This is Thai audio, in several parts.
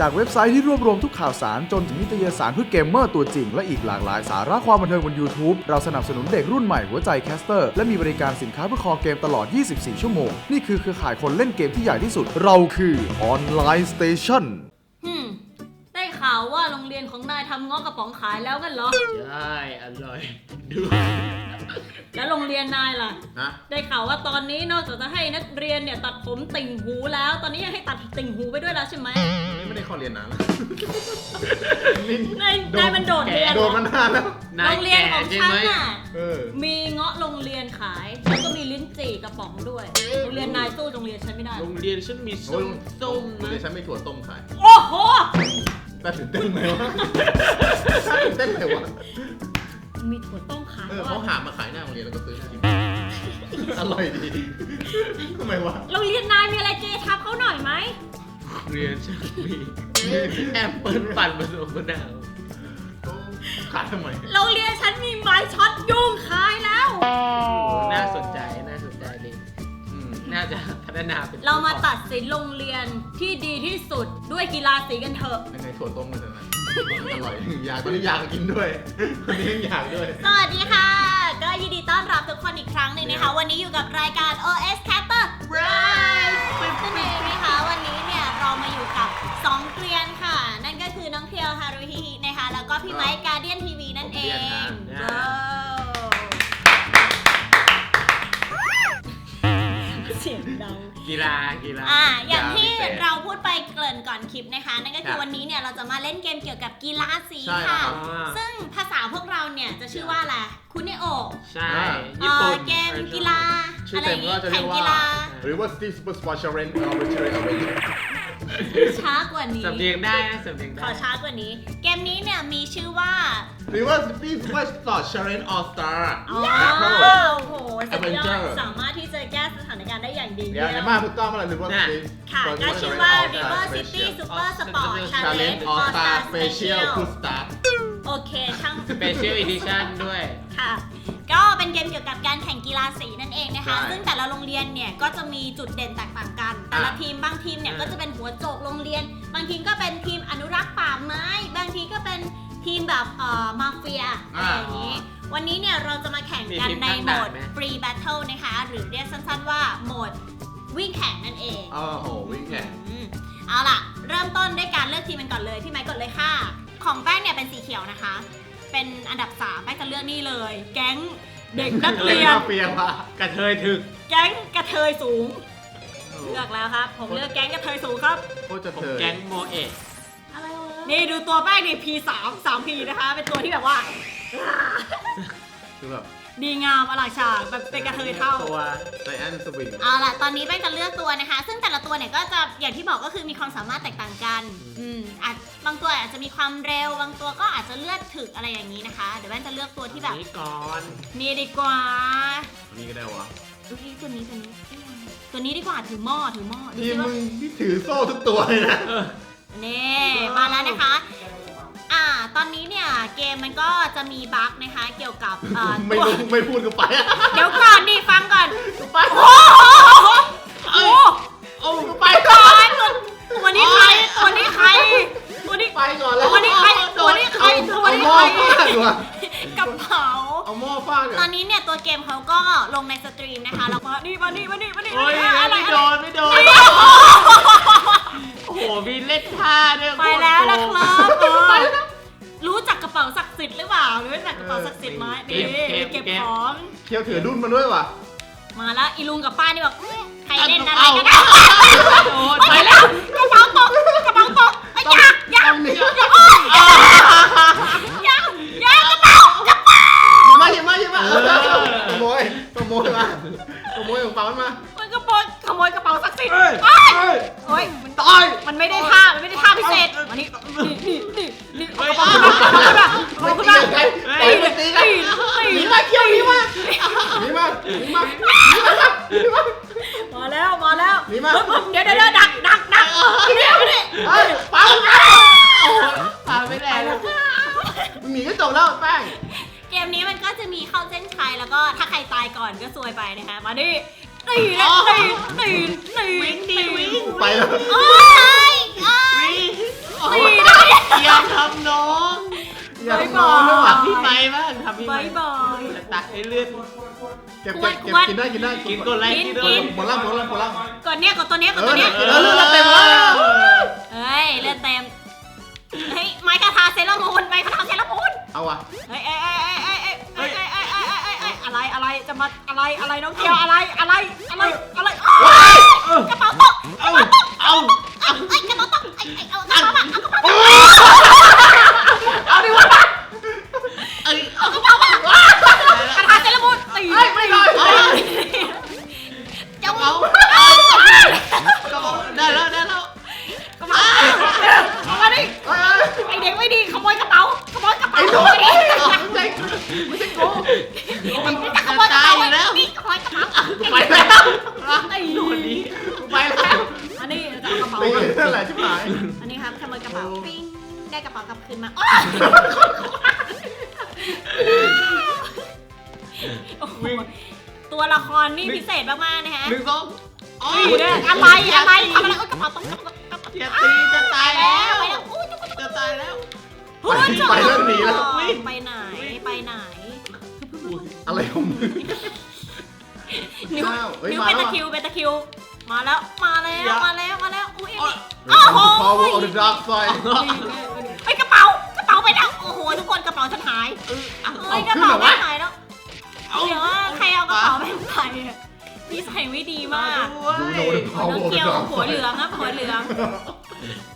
จากเว็บไซต์ที่รวบรวมทุกข่าวสารจนถึงนิตยสารเพื่อเกมเมอร์ตัวจริง และอีกหลากหลายสาระความบันเทิงบน YouTube เราสนับสนุนเด็กรุ่นใหม่หัวใจแคสเตอร์ และมีบริการสินค้าเพื่อคอเกมตลอด 24 ชั่วโมง นี่คือเครือข่ายคนเล่นเกมที่ใหญ่ที่สุด เราคือออนไลน์สเตชันฮึมได้ข่าวว่าโรงเรียนของนายทำง้อกระป๋องขายแล้วกันเหรอ ใช่อร่อยดูแล้วโรงเรียนนายล่ะนะได้ข่าวว่าตอนนี้นอกจากจะให้นักเรียนเนี่ยตัดผมติ่งหูแล้ว ตอนนี้ยังให้ตัดติ่งหูไปด้วยแล้วใช่ไหมนี่ ไม่ได้เข้าเรียนนานแล้วนายนายมันโดดเรียนโดนมานานแล้ว โรงเรียนของฉันใช่ไหมน่ะ เออ มีเงาะโรงเรียนขายแล้วก็มีลิ้นจี่กระป๋องด้วย โรงเรียนนายสู้โรงเรียนฉันไม่ได้หรโรอกงเรียนฉันมีโอ้ส้ยมส้มเดี๋ยนะวฉันไม่ถั่วต้มขายโอ้โหน่าตื่นเต้นไหมวะน่าตื่นเต้นไหมวะ มีถั่วต้มขายเออด้วยเขาหามาขายหน้าโรงเรียนแล้วก็ซื้อกินอร่อยดีทำไมวะ โรงเรียนนายมีอะไรเจทับเขาหน่อยไหม เรียนฉันมีแอปเปิลปั่นผสมมะนาวขายทำไมโรงเรียนฉันมีไม้ช็อตยุ่งขายแล้ว น่าสนใจน่าสนใจดีอืมน่าจะพัฒนาเป็นเรามาตัดสินโรงเรียนที่ดีที่สุดด้วยกีฬาสีกันเถอะ ยังไงถั่วต้มมันจะนะอร่อยอยากตอนนี้อยากกินด้วยวันนี้ยังอยากด้วย สวัสดีค่ะ ก็ยินดีต้อนรับทุกคนอีกครั้งหนึ่งนะคะ วันนี้อยู่กับรายการ OS Capper Rise นั่นเองนะคะวันนี้เนี่ย เรามาอยู่กับ2เกรียนค่ะ นั่นก็คือน้องเทียวฮารุฮิฮินะคะ แล้วก็พี่ไมค์การเดียนทีวีนั่นเองผมเกรียนฮะว้าวเสียงดัง กีฬากีฬาอ่าอย่างที่กีฬาพิเศษเราพูดไปเกริ่นก่อนคลิปนะคะ นั่นก็คืครัอบวันนี้เนี่ยเราจะมาเล่นเกมเกี่ยวกับกีฬาสีใช่ค่ะ ครับซึ่งภาษาพวกเราเนี่ยจะชื่อว่าอะไรคุณเนโอใช่เอ่ญี่อปุ่นเกมกีฬาชื่ออะไรเต็อมย่างก็งี้จะเรีแข่ยงกว่า กีฬา หรือว่า Steve Super Sport Challenge Arbitrary Arrangement ช้า กว่านี้ สำเนียงได้นะสำเนียงขได้ อช้ากว่านี้ เกมนี้เนี่ยมีชื่อว่า หรือว่า Steve Super Sport Challenge All Star อ๋อ Battle โอ้โหสุดยอด Avenger สามารถที่จะแก้สถานการณ์ได้อย่างดีเดี๋ยวในมากถูกต้องมาเลยหรือว่า Steve ค่ะ Sport ก็ Challenge ชื่อว่า All Star River City Special Super Sport Challenge Challenge All All Star Star Special Special Full Star โอเคช่างสเปเชียลอีดิชั่นด้วย ค่ะ ก็เป็นเกมเกี่ยวกับการแข่งกีฬาสีนั่นเองนะคะ ใช่ซึ่งแต่ละโรงเรียนเนี่ยก็จะมีจุดเด่นแตกต่างกัน แต่ละอะทีมบางทีมเนี่ยอะก็จะเป็นหัวโจกโรงเรียน บางทีมก็เป็นทีมอนุรักษ์ป่าไม้ บางทีก็เป็นทีมแบบเอ่อมาเฟียอะไรอย่างนี้ วันนี้เนี่ยเราจะมาแข่งกันในโหมด Free Battle นะคะ หรือเรียกสั้นๆว่าโหมดวิ่งแข่งนั่นเอง โอ้โหวิ่งแข่งอืมเอาล่ะ เริ่มต้นด้วยการเลือกทีมกันก่อนเลย พี่ไม้กดเลยค่ะ ของแป้งเนี่ยเป็นสีเขียวนะคะ เป็นอันดับสามแป้งจะเลือกนี่เลย แก๊งเด็กนักเรียน เปียว่ะกระเทยถึกแก๊งกระเทยสูง เลือกแล้วครับ ผมเลือกแก๊งกระเทยสูงครับ โคตรจะผมเธอแก๊งโมเอะอะไรวะนี่ดูตัวแป้งนี่ P3 3 P นะคะ เป็นตัวที่แบบว่า คือแบบ ดีงามอลางฉากแบบเป็นกระเทยเท่า ตัวไซแอนสวิง เอาล่ะ ตอนนี้แป้งจะเลือกตัวนะคะ ซึ่งแต่ละตัวเนี่ยก็จะอย่างที่บอกก็คือมีความสามารถแตกต่างกัน อืมอาจบางตัวอาจจะมีความเร็ว บางตัวก็อาจจะเลือดถึกอะไรอย่างนี้นะคะ เดี๋ยวแป้งจะเลือกตัวที่แบบนี้ก่อนนี่ดีกว่านี่ก็ได้วะดูที่ตัวนี้ตัวนี้ ตัวนี้ดีกว่าถือหม้อถือหม้อดูทีสิมว่ามึงที่ถือโซ่ทุกตัวเลยนะเออนี่มาแล้วนะคะ อ่าตอนนี้เนี่ยเกมมันก็จะมีบั๊กนะคะ เกี่ยวกับเอ่อไม่ตัวรู้ไม่พูดก็ไปอะเดี๋ยวก่อนดิฟังก่อนไปโอ้โหโอ้โหโอ้ไปก่อนตัวตัวนี้ใครตัวนี้ใครตัวนี้ ไปก่อนแล้วตัวนี้ใครตัวนี้ใครตัวนี้เอาหม้อใครฟาดดีกว่ากระเป๋า เอาหม้อฟาดดีกตอว่านนี้เนี่ยตัวเกมเขาก็ลงในสตรีมนะคะ แล้วก็นี่มานี่มานี่มานี่โอ้ยอะไรไม่อะโดไรนไม่โดน โอ้โรู้จักกระเป๋าศักดิ์สิทธิ์ไหมนี่เก็บของเที่ยวถือดุนมาด้วยว่ะ มาแล้วอีลุงกับป้านี่บอกอื้อใครเล่นอะไรเอากันนะโดนไปแล้วกระเป๋าตกกระเป๋าตกไอ้ยาอยาต้องหนี อย่าโอ้ยอยาอยากระเป๋ากระเป๋าหยิบมาหยิบมาหยิบมาขโมยขโมยมาขโมยของเปล่ามันมามันกระโมยขโมยกระเป๋าศักดิ์สิทธิ์เอ้ยเอ้ย เอ้ยโอ้ยมัน ตาย มันไม่ได้ท่า มันไม่ได้ท่าพิเศษมานี่นี่นี่นี่นี่เอากระเป๋าขึ้นมาเอากระเป๋าขึ้นมาไม่เอาขึ้นมา หนีมาหนีมาหนีมาหนีมา มาแล้วมาแล้วหนีมา เฮ้ยเดี๋ยวเดี๋ยวเดี๋ยวดักดักดักเดี๋ยวเดี๋ยวเฮ้ยเปล่ามันมาพาไม่ได้แล้วมึงหนีก็จบแล้วแป้งเกมนี้มันก็จะมีเข้าเส้นชัยแล้วก็ถ้าใครตายก่อนก็ซวยไปนะคะมาดิตีนะตีตีตีวิ่งดิวิ่งไปแล้วโอ้ยโอ้ยวิ่งำน้องอย่าบ๊ายนอบายนด้วยว่ะทำพี่ไม้บ้างทำพี่บาไม้ยบาย ตักให้เลือด เก็บเก็บเก็บกินได้กินได้กินก่อนไล่กินก่อนหมดละหมดละหมดละกดเนี้ยกดตัวเนี้ยกดตัวเนี้ยเออเลือดเต็มแล้วเฮ้ยเลือดเต็มเฮ้ยไม้คาทาเซรามูนไม้คาทาเซรามูนเอาว่ะเฮ้ยเอ้ยเอ้ยเอ้ยเอ้ยเอ้ยเอ้ยเอ้ยเอ้ยเอ้ยเอ้ยเอ้ยอะไรอะไรจะมาอะไรอะไรน้องเกียวอะไรอะไรอะไรอะไรโอ๊ยกระเป๋าตกเอาเอาเอ้ย กระเป๋าตีนั่นแหละชิบหายอันนี้ครับขโมยกระเป๋าปิ้งได้กระเป๋ากลับคืนมาโอ้โหตัวละครนี่พิเศษมากๆนะฮะหนึ่งสองโอ้ยอะไรอะไรทำอะไรกระเป๋าต้องกระเป๋ากระเป๋าอย่าตีจะตายแล้แล้ววไปแล้วอู้จุ๊บจะตายแล้วพูดจบไปแล้วหนีแล้วไปไหนไปไหนอะไรของมึงนิ้วอ้าวเอ้ยนิ้วมาเป็นแล้วตะคริวเป็นตะคริว มาแล้วมาแล้วมาแล้วมาแล้วอุ้ย โอ้โหกไซด์ไอ้ยกระเป๋ากระเป๋าไปแล้วโอ้โหทุกคนกระเป๋าฉันหายเอาเอ้ยกระเป๋าไม่หายแล้วเดี๋ยวว่าใครเอากระเป๋าไปไปอะนิสัยไม่ดีมากดูโดพาวเวน้อองร์ออฟเดเกีอะยวหัวเหลืองครับหัวเหลือง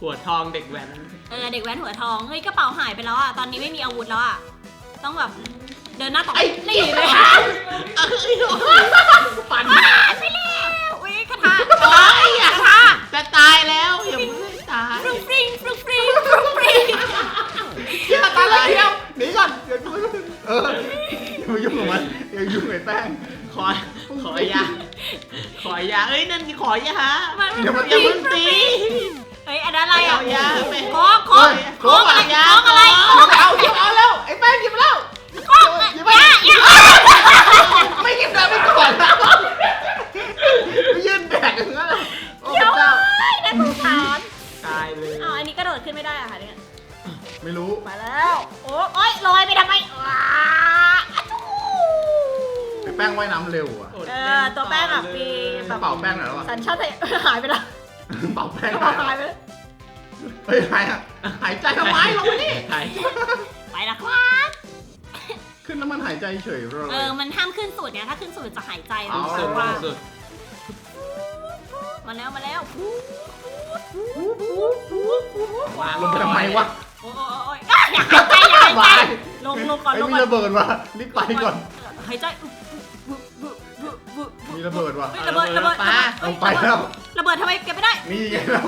หัวทองเด็กแว้นเออเด็กแว้นหัวทองเฮ้ยกระเป๋าหายไปแล้วอะตอนนี้ไม่มีอาวุธแล้วอะต้องแบบเดินหน้าต่อนี่เลยปั่นไปแล้วอุ้ยคาถาคาถาคาถา แป้งขอขอยา ขอยาเอ้ยนั่นขอยามันอย่ามาอย่าเพิ่งตี เฮ้ยอันนั้นอะไรอะเอายาไป โค้งโค้งโค้งอะไรโค้งอะไรเอาหยิบเอาแล้วไอ้แป้งหยิบแล้วโค้งอะอย่าอย่าไม่หยิบเดินไปก่อนแล้วไม่ยืนแบกอย่างนั้นเลยโอ้พเดี๋ยวระเจ้าน่าสงสารตายเลยอ้าวอันนี้กระโดดขึ้นไม่ได้อะค่ะเนี่ยไม่รู้ มาแล้ว โอ้โอ๊ยลอยไปทำไมว้าอะจู้ไอ้ แป้งว่ายน้ำเร็วอะเออตัวแป้งแบบมีแบกระบเป๋าแป้งไหนแล้วอะสัญชาติหายไปแล้วกระเป๋าแป้งกระหาเป๋ายหายไปแล้วเฮ้ยหายอะหายใจทำไมลงมานี่หายไปแล้วครับ ขึ้นแล้วมันหายใจเฉยเลย เออ มันห้ามขึ้นสุดเนี่ย ถ้าขึ้นสุดจะหายใจเอารู้สุสึดกว่าสุดมาแล้วมาแล้ววางลงไปทำไมวะโอ้ยอะอย่าหายใจอย่าหายใจบายลงลงก่อนไอ้ลงมีก่อนระเบิดว่ะรีบไปก่อน หายใจ มีระเบิดว่ะ เฮ้ยระเบิดระเบิดลงไปแล้ว ระเบิดทำไมเก็บไม่ได้นี่ไงเรา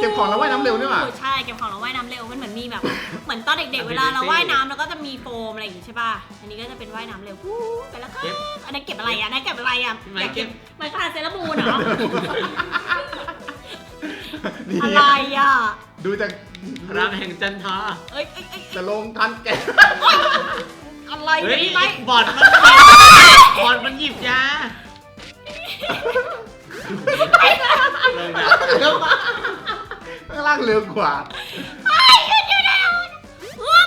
เก็บของแล้วว่ายน้ำเร็วนี่หว่า ใช่เก็บของเราว่ายน้ำเร็วมันเหมือนมีแบบ เหมือนตอนเด็ก ๆ เวลาเราว่ายน้ำแล้วก็จะมีโฟมอะไรอย่างงี้ใช่ป่ะ อันนี้ก็จะเป็นว่ายน้ำเร็วฟู๊ไปแล้วก็อันนั้นเก็บอะไรอะอันนั้นเก็บอะไรอะไม่เก็บมันขาดเซรามูนเหรอ นี่อะไรอะ ดูจากพลังแห่งจันทราเอ้ยเอ้ยเอ้ยจะลงทันแกะอะไรเฮ้ยนี่ไหมบอดมันหยิบบอดมันหยิบยา ลงนะข้างล่างเร็วกว่าไอ้ยหยุดอยู่แล้วอุ๊บ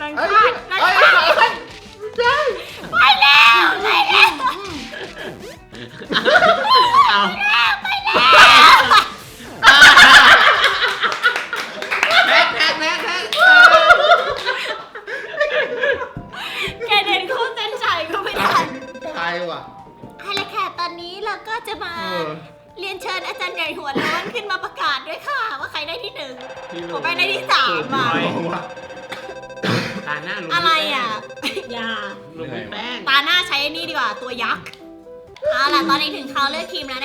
นางเฮ้ยคาดนังเฮ้ยคาดเฮ้ยใช่ไปแล้วไปแล้วเอา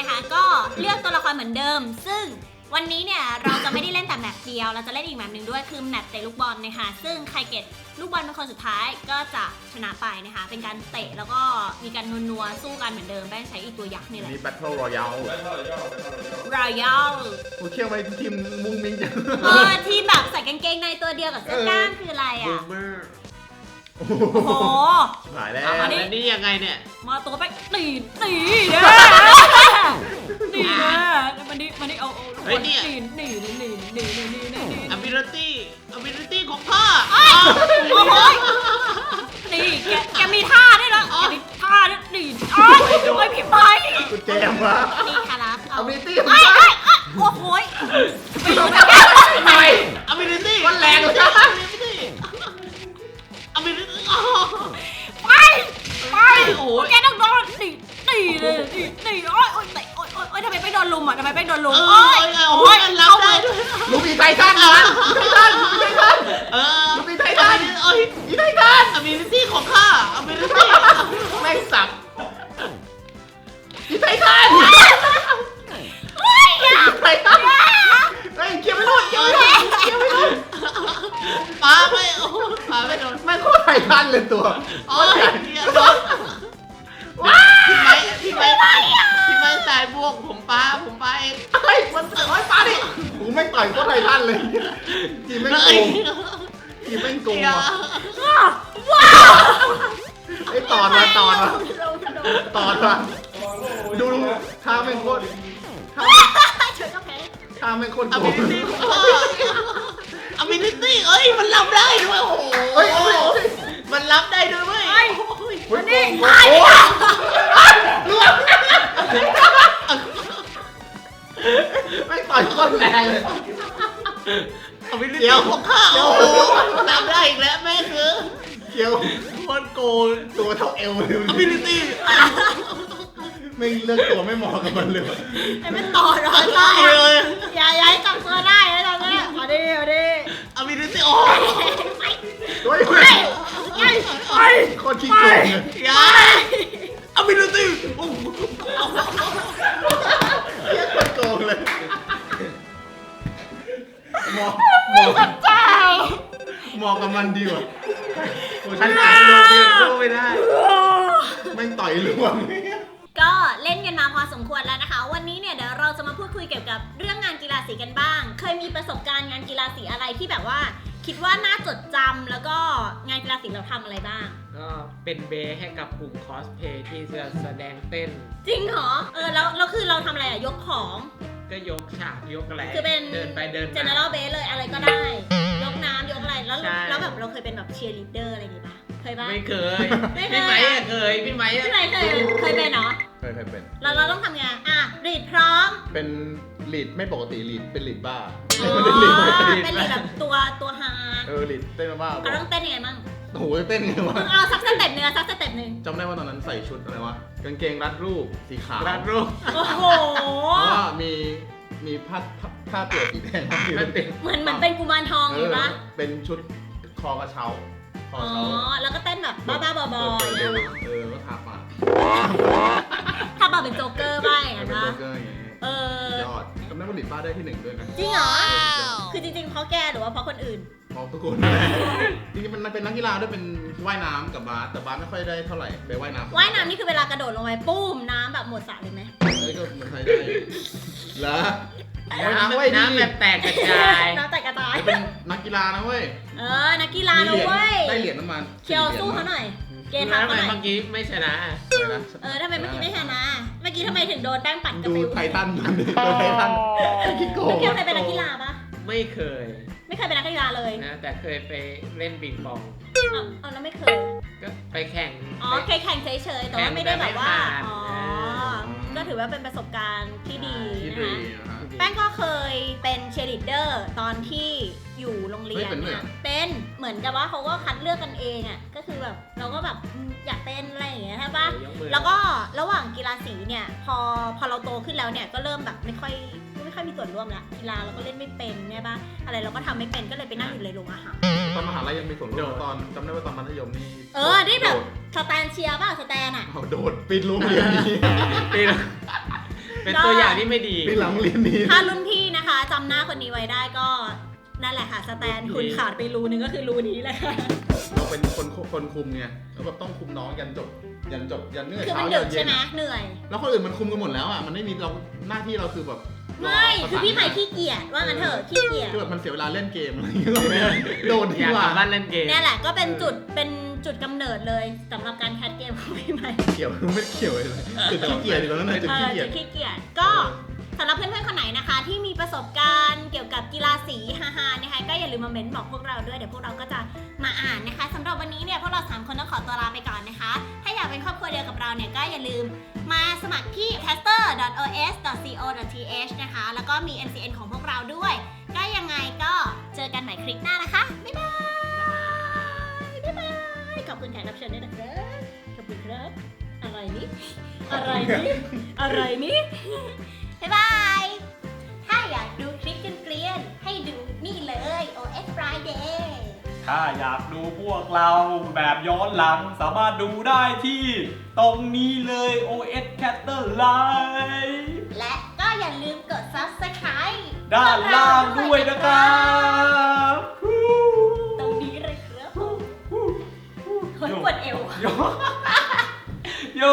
นะคะ ก็เลือกตัวละครเหมือนเดิม ซึ่งวันนี้เนี่ยเราจะไม่ได้เล่นแต่แมปเดียว เราจะเล่นอีกแมปหนึ่งด้วยคือแมปเตะลูกบอลนะคะ ซึ่งใครเก็บลูกบอลเป็นคนสุดท้ายก็จะชนะไปนะคะ เป็นการเตะแล้วก็มีการนัวๆสู้กันเหมือนเดิมแป้งใช้อีตัวยักษ์นี่แหละนี่ Battle Royale รอยัลโอ้เชี่ยวไปทีมมุ้งมิ้งจังเออที่แบบใส่กางเกงในตัวเดียวกับเสื้อกล้ามคืออะไรบูอะ มเมอร์โอ้โอ้โห หายแล้วเอาแล้วนี่ยังไงเนี่ย มาตัวไปตีตีเนี่ย อ้ยโอ้ยโอ้ยทำไมไปโดนลุมอะทำไมไปโดนลุมเอโอ้อยโอ้ยรับได้ด้วย ลูกอีไททันนะอีไททันอีไททัน เออลูกอีไททัน เอ้ยอีไททัน ability ของข้า ability แม่งสับอีไททันเฮ้ยอย่าอีไททันเฮ้ยเกี่ยวไม่รู้เกี่ยวไม่รู้เกี่ยวไม่รู้ปาไม่โอ้ปาไม่โดนแม่งโคตรไททันเลยตัวโอ้ยเหี้ยโดนพี่ไม้พี่ไม้พี่ไม้ ไม่งต่อยโคตรไททันเลยจีแม่งโกงจีแม่งโกงเดี๋ยวว่ะว้าวไอ้ตอนมาตอนมาตอนมาดูดูท่าแม่งโคตรท่าเฉินก็แพ้ท่าแม่งโคตรอโกมิงนิตี้อมินิตี้เอ้ย มันรับได้ด้วย โอ้โหเฮ้ยเฮ้ยเฮ้ยมันรับได้ด้วยเว้ยเฮ้ยนี่โกงโอ้ยล่วงไม่ ต่อยโคตรแรงเลยอมินิเดี๋ตี้ยวของข้าเดี๋โอ้ยวโหรับได้อีกแล้วแม่คือเกี่ยวโคตรโกงตัวเท่าเอวเลยอมินิตี้ไม่เลือกตัวไม่เหมาะกับมันเลยไอ้มันต่อรอต่ออย่าอย่าให้จับตัวได้นะจับตัวได้เอาดิเอาดิอมินิตี้โอ้โอ้ยไปไปไปโคตรขี้โกงเลยยาอมินิตี้โอ้ เหมาะกับมันดีกว่าโอ้ยฉัฉันนอ่าอ่านนโรโรเบีเบียยนนสู้ไม่ได้แม่งต่อยรวง ก็เล่นกันมาพอสมควรแล้วนะคะ วันนี้เนี่ยเดี๋ยวเราจะมาพูดคุยเกี่ยวกับเรื่องงานกีฬาสีกันบ้าง เคยมีประสบการณ์งานกีฬาสีอะไรที่แบบว่า คิดว่าน่าจดจำแล้วก็งานกีฬาสีเราทำอะไรบ้าง ก็เป็นเบสให้กับกลุ่มคอสเพย์ที่จะแสดงเต้น จริงเหรอเออแล้วแล้วคือเราทำอะไรอะยกของ ก็ยกฉากยกอะไรคือเป็น เดินไปเดินมา general base เลยอะไรก็ได้ แล้วใช่ แล้วแบบเราเคยเป็นแบบเชียร์ลีดเดอร์อะไรอย่างงี้ปะเคยปะ ไม่เคย ไม่เคย พี่ไม้อะเคย พี่ไม้อะพี่ไรเคยเคยเป็นเนาะเคยเคยเป็น เราเราต้องทำไงอะรีดพร้อมเป็นลีดไม่ปกติลีดเป็นลีดบ้าอ๋อไม่ได้ลีดปกติเป็นลีดแบบตัวตัวฮาเออลีดเต้นบ้าๆเราต้องเต้นยังไงมั่งโอ้โหเต้นไงวะมึงเอาสักสเต็ปหนึ่งอะสักสเต็ปหนึ่งจำได้ว่าตอนนั้นใส่ชุดอะไรวะกางเกงรัดรูปสีขาวรัดรูปโอ้โห แล้วก็มี มีผ้าผ้าผ้าเปลือกสีแดงที่มันเป็นเหมือนเหมือนเป็นกุมารทองเออยู่อปะเป็นชุดคอกระเช้าคออ๋อเช้าแล้วก็เต้นแบบบ้าๆบอๆเออย่างอเงี้ยเหรอเออก็ทาปากถ้าแบบเป็นโจ๊กเกอร์บ้างอย่างเป็นั้นนโจ๊ปะกเกอร์อย่างเงี้ยเออ ยอดจำได้ว่าลีดบ้าได้ที่หนึ่งด้วยนะจริงเหรอยอดคือจริงๆเพราะแกหรือว่าเพราะคนอื่นมองทุกคนจริงๆมันเป็นนักกีฬาด้วยเป็นว่ายน้ำกับบาสแต่บาสไม่ค่อยได้เท่าไหร่ไปว่ายน้ำว่ายน้ำนี่คือเวลากระโดดลงไปปุ้มน้ำแบบหมดสระเลยไหมเอ้ยก็มันใช้ได้อยู่ เหรอว่ายน้ำเว้ยดีน้ำแบบแตกกระจาย น้ำแตกกระจาย เป็นนักกีฬานะเว้ยเออ นักกีฬามีนะเหรียญเว้ย ได้เหรียญน้ำมันเคียวสู้เขาหน่อย เกทับทำไมเขาหน่อย เมื่อกี้ไม่ชนะ อะไรนะเออทำไมเมื่อกี้ไม่ชนะ เมื่อกี้ทำไมถึงโดนแป้งปัดกระดูปิวไททันมันดิตัวไททันคิดโกแล้วงเกียวเคยเป็นนักกีฬาปะไม่เคยไม่เคยเป็นนักกีฬาเลยนะ แต่เคยไปเล่นปิงปอง เอาเอาแล้วไม่เคย ก็ไปแข่ง อ๋อเคยแข่งเฉยๆ แต่ว่าไม่ได้แบบว่าแข่งแต่ไม่ผ่านอ๋อก็ ถือว่าเป็นประสบการณ์ที่ดีที่นะดีคะนะฮะ แป้งก็เคยเป็นเชียร์ลีดเดอร์ตอนที่อยู่โรงเรียนเฮ้ยเป็นด้วยเหรอนะเป็นเหมือนกับว่าเขาก็คัดเลือกกันเองอะก็คือแบบเราก็แบบอืมอยากเต้นอะไรอย่างเงี้ยใช่ปะยมือแล้วก็ระหว่างกีฬาสีเนี่ยพอพอเราโตขึ้นแล้วเนี่ยก็เริ่มแบบไม่ค่อยไม่ค่อยมีส่วนร่วมละกีฬาเราก็เล่นไม่เป็นเนี่ยปะอะไรเราก็ทำไม่เป็นก็เลยไปนั่งอยู่ในโรงอาหารตอนมหาลัยยังมีส่วนร่วมตอนจำได้ว่าตอนมัธยมนี่เออได้แบบโดดสแตนเชียร์ป่ะสแตนอะเอาโดดปิดโรงเรียนนี้ปีละ เป็นตัวอย่างที่ไม่ดีปิดหลังโรงเรียนนี้ถ้ารุ่นพี่นะคะจำหน้าคนนี้ไว้ได้ก็นั่นแหละค่ะ สแตนคุณขาดไปรูนึงก็คือรูนี้แหละค่ะ เราเป็นคนคนคุมไงแล้วแบบต้องคุมน้องยันจบ ยันจบยันเหนื่อยคือเช้ามันยัดึกนเย็ใช่นไหมอะเหนื่อย แล้วคนอื่นมันคุมกันหมดแล้วอะมันไม่มีเราหน้าที่เราคือแบบไม่คือพี่ไผ่ขี้เกียจว่างั้นเถอะขี้เกียจคือแบบมันเสียเวลาเล่นเกมอะไรอย่างเงี้ยโดนอที่ยากกว่า ลับบ้านเล่นเกมเนี่ยแหละก็เป็นจุดเป็น จุดกำเนิดเลยสำหรับการแคสเกมของพี่ไผ่เกี่ยวไม่เกี่ยวเลยจุดขี้เกียจอยู่ตรงนั้นนะจุดเอขี้อเกียจจะขี้เกียจก็สำหรับเพื่อนๆคนไหนนะคะ ที่มีประสบการณ์เกี่ยวกับกีฬาสีฮาๆนะคะก็อย่าลืมมาเม้นบอกพวกเราด้วยเดี๋ยวพวกเราก็จะมาอ่านนะคะสำหรับวันนี้เนี่ยพวกเราสามคนต้องขอตัวลาไปก่อนนะคะ ถ้าอยากเป็นครอบครัวเดียวกับเราเนี่ยก็อย่าลืมมาสมัครที่ caster.os.co.th นะคะ แล้วก็มี MCN ของพวกเราด้วย ก็ยังไงก็เจอกันใหม่คลิปหน้านะคะบ๊ายบายบ๊ายบาย ขอบคุณแขกรับเชิญด้วยนะครับ ขอบคุณครับ อะไรนี่อะไรนี่อะไรนี่บ๊ายบาย ถ้าอยากดูคลิปเกลียนๆให้ดูนี่เลย OS Friday ถ้าอยากดูพวกเราแบบย้อนหลังสามารถดูได้ที่ตรงนี้เลย OS Caster Live และก็อย่าลืมกด Subscribe ด้านล่างด้วยนะครับ ปวดเอว โยโย